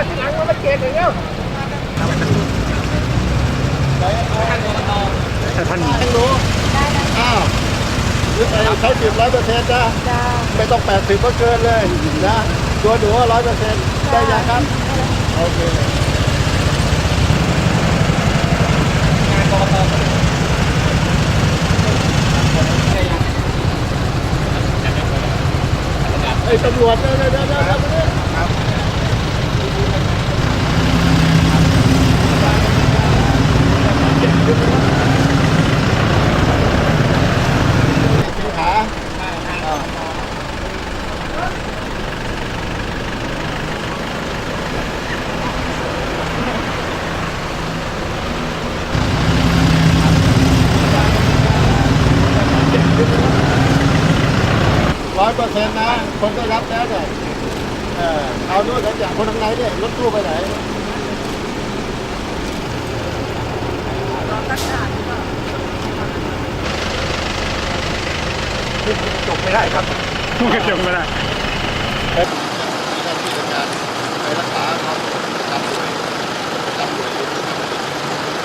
มาท่หนึ่งนรู้อ้ใช้ขาจีบร้อยเปอร์เซ็นต์จ้าะไม่ต้องแปดสิบก็เกินเลยนะตัวหนูร้อยเปอร์เซ็นต์ได้ยังครับ โอเคไอ้ตำรวจเนี่ยเนี่เนี่เนี่ ร้อยเปอร์เซ็นต์นะ คนได้รับแล้วเนี่ยเออเอาด้วยกันอย่างคนทางไหนเนี่ยรถตู้ไปไหนจบไม่ได้ครับจบไม่ได้มีหน้าที่ในการไปรักษาความประจำหน่วยประจำหน่วย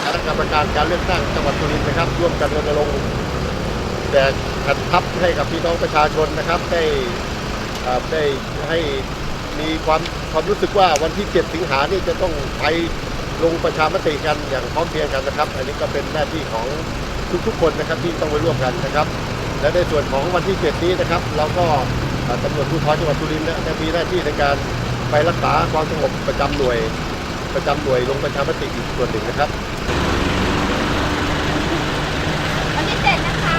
คณะกรรมการการเลือกตั้งจังหวัดสุรินทร์นะครับ ร่วมกันรณรงค์ แจกแผ่นพับให้กับพี่น้องประชาชนนะครับ ได้ได้ให้มีความความรู้สึกว่าวันที่ 7 สิงหานี่จะต้องไปลงประชามติกันอย่างพร้อมเพรียงกันนะครับ อันนี้ก็เป็นหน้าที่ของทุกๆคนนะครับที่ต้องไปร่วมกันนะครับ และในส่วนของวันที่ 7 นี้นะครับ เราก็ตำรวจภูธรจังหวัดสุรินทร์เนี่ยจะมีหน้าที่ในการไปรักษาความสงบประจำหน่วย ประจำหน่วยลงประชามติอีกส่วนหนึ่งนะครับ วันที่เจ็ดนะคะ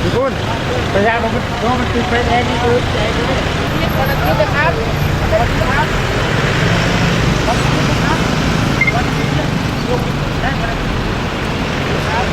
พี่คุณพยายามมันมันติดไฟแดงนี่คือแดงนี่นี่คนละทีนะครับคนละทีครับวันนี้นะครับวันนี้ลูกได้คนละทีครับ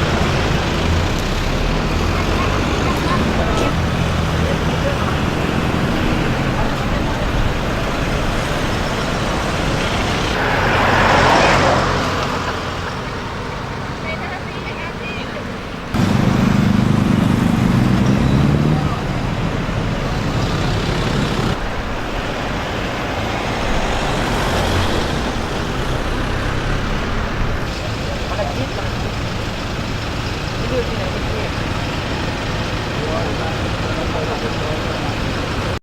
วันอาทิตย์วันอาทิตย์ นี่เลือกที่